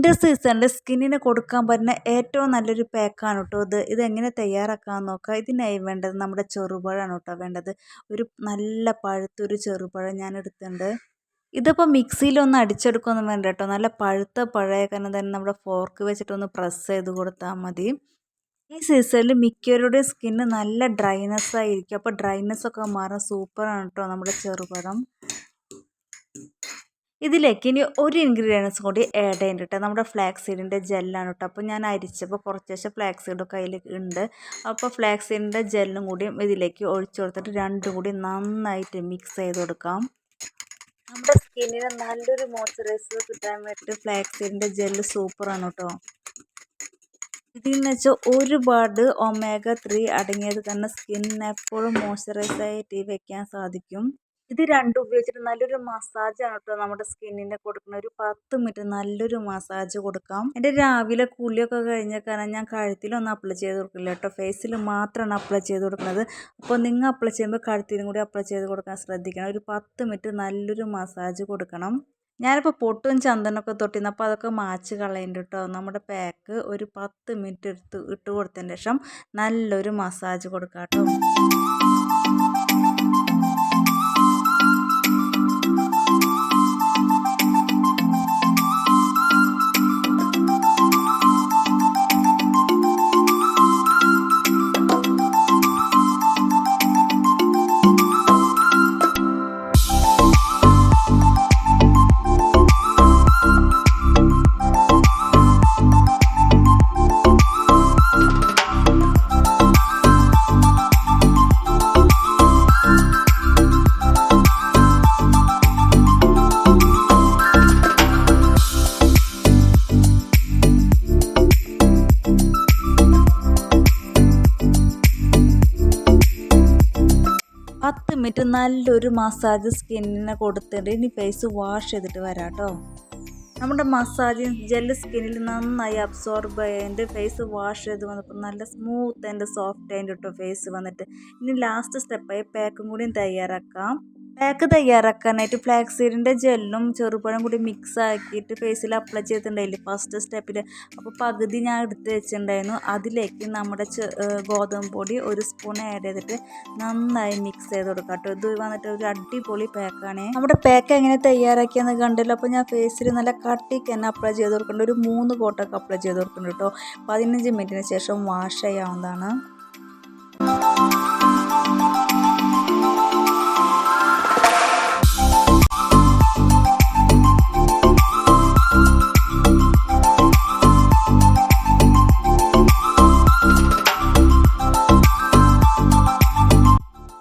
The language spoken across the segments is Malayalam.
വിന്റർ സീസണിൽ സ്കിന്നിന് കൊടുക്കാൻ പറ്റുന്ന ഏറ്റവും നല്ലൊരു പാക്കാണ് കേട്ടോ ഇത്. ഇതെങ്ങനെ തയ്യാറാക്കാമെന്ന് നോക്കാം. ഇതിനായി വേണ്ടത് നമ്മുടെ ചെറുപഴമാണ് കേട്ടോ വേണ്ടത്. ഒരു നല്ല പഴുത്തൊരു ചെറുപഴം ഞാൻ എടുത്തിട്ടുണ്ട്. ഇതിപ്പോൾ മിക്സിയിലൊന്ന് അടിച്ചെടുക്കുമെന്ന് വേണ്ട കേട്ടോ നല്ല പഴുത്ത പഴയ തന്നെ നമ്മുടെ ഫോർക്ക് വെച്ചിട്ടൊന്ന് പ്രസ് ചെയ്ത് കൊടുത്താൽ മതി. ഈ സീസണിൽ മിക്കവരുടെയും സ്കിന്ന് നല്ല ഡ്രൈനെസ് ആയിരിക്കും. അപ്പോൾ ഡ്രൈനെസ് ഒക്കെ മാറാൻ സൂപ്പറാണ് കേട്ടോ നമ്മുടെ ചെറുപഴം. ഇതിലേക്ക് ഇനി ഒരു ഇൻഗ്രീഡിയൻസ് കൂടി ആഡ് ചെയ്യുന്നുണ്ട് നമ്മുടെ ഫ്ലാക്സ് സീഡിന്റെ ജെല്ലാണ് കേട്ടോ അപ്പോൾ ഞാൻ അരിച്ചപ്പോൾ കുറച്ച് ഫ്ലാക്സ് സീഡ് കയ്യിൽ ഉണ്ട് അപ്പോൾ ഫ്ലാക്സ് സീഡിന്റെ ജെല്ലും കൂടി ഇതിലേക്ക് ഒഴിച്ചു കൊടുത്തിട്ട് രണ്ടും കൂടി നന്നായിട്ട് മിക്സ് ചെയ്ത് കൊടുക്കാം. നമ്മുടെ സ്കിന്നിന് നല്ലൊരു മോയ്സ്ചറൈസർ കിട്ടാൻ വേണ്ടിയിട്ട് ഫ്ലാക്സ് സീഡിന്റെ ജെല്ല് സൂപ്പറാണ് കേട്ടോ ഇതിന്ന് വെച്ചാൽ ഒരുപാട് ഒമേഗ ത്രീ അടങ്ങിയത് കാരണം സ്കിന്നിന് എപ്പോഴും മോയ്സ്ചറൈസ് ആയിട്ട് വെക്കാൻ സാധിക്കും. ഇത് രണ്ടും ഉപയോഗിച്ചിട്ട് നല്ലൊരു മസാജാണ് കേട്ടോ നമ്മുടെ സ്കിന്നിന് കൊടുക്കുന്ന ഒരു പത്ത് മിനിറ്റ് നല്ലൊരു മസാജ് കൊടുക്കാം. എന്റെ രാവിലെ കുളിയൊക്കെ കഴിഞ്ഞ കാരണം ഞാൻ കഴുത്തിലൊന്നും അപ്ലൈ ചെയ്ത് കൊടുക്കില്ല കേട്ടോ ഫേസിൽ മാത്രമാണ് അപ്ലൈ ചെയ്ത് കൊടുക്കുന്നത് അപ്പോൾ നിങ്ങൾ അപ്ലൈ ചെയ്യുമ്പോൾ കഴുത്തിലും കൂടി അപ്ലൈ ചെയ്ത് കൊടുക്കാൻ ശ്രദ്ധിക്കണം. ഒരു പത്ത് മിനിറ്റ് നല്ലൊരു മസാജ് കൊടുക്കണം. ഞാനിപ്പോൾ പൊട്ടും ചന്ദനൊക്കെ തൊട്ടിരുന്നു അപ്പോൾ അതൊക്കെ മാച്ച് കളയുന്നുണ്ട് കേട്ടോ നമ്മുടെ പാക്ക് ഒരു പത്ത് മിനിറ്റ് എടുത്ത് ഇട്ട് കൊടുത്തതിന് ശേഷം നല്ലൊരു മസാജ് കൊടുക്കാം കേട്ടോ പത്ത് മിനിറ്റ് നല്ലൊരു മസാജ് സ്കിന്നിനെ കൊടുത്തിട്ട് ഇനി ഫേസ് വാഷ് ചെയ്തിട്ട് വരാം കേട്ടോ നമ്മുടെ മസാജ് ജെൽ സ്കിന്നിൽ നന്നായി അബ്സോർബ് എന്റെ ഫേസ് വാഷ് ചെയ്ത് വന്നപ്പോൾ നല്ല സ്മൂത്ത് ആൻഡ് സോഫ്റ്റ് ആൻഡ് കേട്ടോ ഫേസ് വന്നിട്ട്. ഇനി ലാസ്റ്റ് സ്റ്റെപ്പായി പാക്കും കൂടിയും തയ്യാറാക്കാം. പാക്ക് തയ്യാറാക്കാനായിട്ട് ഫ്ലാക്സ് സീഡിന്റെ ജെല്ലും ചെറുപഴം കൂടി മിക്സ് ആക്കിയിട്ട് ഫേസിൽ അപ്ലൈ ചെയ്തിട്ടുണ്ടായില്ലേ? ഫസ്റ്റ് സ്റ്റെപ്പിൽ അപ്പോൾ പകുതി ഞാൻ എടുത്ത് വെച്ചിട്ടുണ്ടായിരുന്നു. അതിലേക്ക് നമ്മുടെ ഗോതമ്പ് പൊടി ഒരു സ്പൂൺ ആഡ് ചെയ്തിട്ട് നന്നായി മിക്സ് ചെയ്ത് കൊടുക്കാം കേട്ടോ. ഇത് വന്നിട്ട് ഒരു അടിപൊളി പാക്കാണ് നമ്മുടെ പാക്ക് എങ്ങനെ തയ്യാറാക്കിയെന്ന് കണ്ടല്ലോ? അപ്പോൾ ഞാൻ ഫേസിൽ നല്ല കട്ടിക്ക് തന്നെ അപ്ലൈ ചെയ്ത് കൊടുക്കുന്നുണ്ട്. ഒരു മൂന്ന് കോട്ടൊക്കെ അപ്ലൈ ചെയ്ത് കൊടുക്കുന്നുണ്ട് കേട്ടോ. പതിനഞ്ച് മിനിറ്റിന് ശേഷം വാഷ് ചെയ്യാവുന്നതാണ്.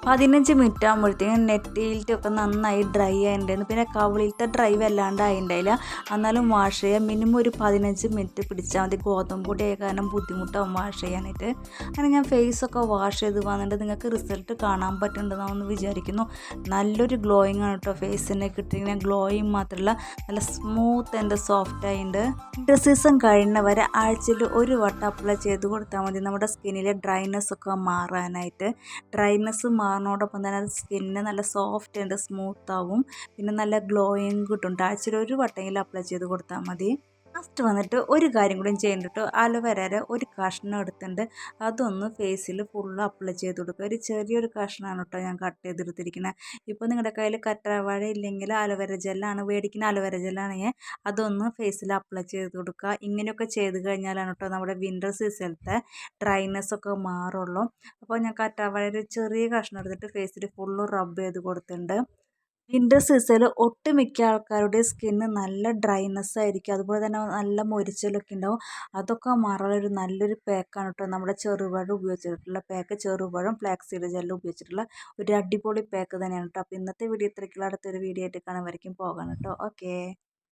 പതിനഞ്ച് മിനിറ്റ് ആകുമ്പോഴത്തേക്കും നെറ്റിയിലൊക്കെ നന്നായി ഡ്രൈ ആയിട്ടുണ്ടായിരുന്നു പിന്നെ കവിളിലത്തെ ഡ്രൈ വല്ലാണ്ട് ആയിട്ടുണ്ടായില്ല എന്നാലും വാഷ് ചെയ്യാൻ മിനിമം ഒരു പതിനഞ്ച് മിനിറ്റ് പിടിച്ചാൽ മതി. ഗോതമ്പ് പൊടി കാരണം ബുദ്ധിമുട്ടാവും വാഷ് ചെയ്യാനായിട്ട്. അങ്ങനെ ഞാൻ ഫേസൊക്കെ വാഷ് ചെയ്ത് വന്നിട്ട് നിങ്ങൾക്ക് റിസൾട്ട് കാണാൻ പറ്റുന്നുണ്ടെന്നാണെന്ന് വിചാരിക്കുന്നു. നല്ലൊരു ഗ്ലോയിങ് ആണ് കേട്ടോ ഫേസിനെ കിട്ടിയിരിക്കുന്നത്. ഗ്ലോയിങ് മാത്രമല്ല നല്ല സ്മൂത്ത് ആൻഡ് സോഫ്റ്റ് ആയിട്ടുണ്ട് വിന്റർ സീസൺ കഴിയുന്നവരെ ആഴ്ചയിൽ ഒരു വട്ടം അപ്ലൈ ചെയ്ത് കൊടുത്താൽ മതി. നമ്മുടെ സ്കിന്നിലെ ഡ്രൈനെസ് ഒക്കെ മാറാനായിട്ട്. ഡ്രൈനെസ് മാറാൻ മാറുന്നതോടൊപ്പം തന്നെ അത് സ്കിന്ന് നല്ല സോഫ്റ്റ് ആൻഡ് സ്മൂത്ത് ആവും പിന്നെ നല്ല ഗ്ലോയിങ് കിട്ടും. ആഴ്ചയിൽ ഒരു വട്ടമെങ്കിലും അപ്ലൈ ചെയ്ത് കൊടുത്താൽ മതി. ലാസ്റ്റ് വന്നിട്ട് ഒരു കാര്യം കൂടി ചെയ്യുന്നുണ്ട് അലോവേരയുടെ ഒരു കഷ്ണം എടുത്തിട്ടുണ്ട്. അതൊന്ന് ഫേസിൽ ഫുള്ള് അപ്ലൈ ചെയ്ത് കൊടുക്കുക. ഒരു ചെറിയൊരു കഷ്ണമാണ് കേട്ടോ ഞാൻ കട്ട് ചെയ്തെടുത്തിരിക്കുന്നത് ഇപ്പോൾ നിങ്ങളുടെ കയ്യിൽ കറ്റാവാഴ ഇല്ലെങ്കിൽ അലോവേര ജെല്ലാണ് മേടിക്കുന്ന അലോവേര ജെല്ലാണെങ്കിൽ അതൊന്ന് ഫേസിൽ അപ്ലൈ ചെയ്ത് കൊടുക്കുക. ഇങ്ങനെയൊക്കെ ചെയ്ത് കഴിഞ്ഞാലാണ് കേട്ടോ നമ്മുടെ വിന്റർ സീസണിലത്തെ ഡ്രൈനെസ് ഒക്കെ മാറുള്ളൂ. അപ്പോൾ ഞാൻ കറ്റാവാഴ ഒരു ചെറിയ കഷ്ണം എടുത്തിട്ട് ഫേസിൽ ഫുള്ള് റബ്ബ് ചെയ്ത് കൊടുത്തിട്ടുണ്ട്. വിന്റർ സീസണിൽ ഒട്ടുമിക്ക ആൾക്കാരുടെ സ്കിന്ന് നല്ല ഡ്രൈനെസ് ആയിരിക്കും. അതുപോലെ തന്നെ നല്ല മൊരിച്ചിലൊക്കെ ഉണ്ടാവും. അതൊക്കെ മാറാനൊരു നല്ലൊരു പാക്കാണ് കേട്ടോ നമ്മുടെ ചെറുപഴം ഉപയോഗിച്ചിട്ടുള്ള പാക്ക് ചെറുപഴം ഫ്ലാക്സീഡ് സീഡ് ജെല്ലും ഉപയോഗിച്ചിട്ടുള്ള ഒരു അടിപൊളി പാക്ക് തന്നെയാണ് കേട്ടോ അപ്പോൾ ഇന്നത്തെ വീഡിയോ ഇത്രയ്ക്കുള്ള. അടുത്തൊരു വീഡിയോ ആയിട്ട് കാണാൻ വരയ്ക്കും പോകാം കേട്ടോ ഓക്കേ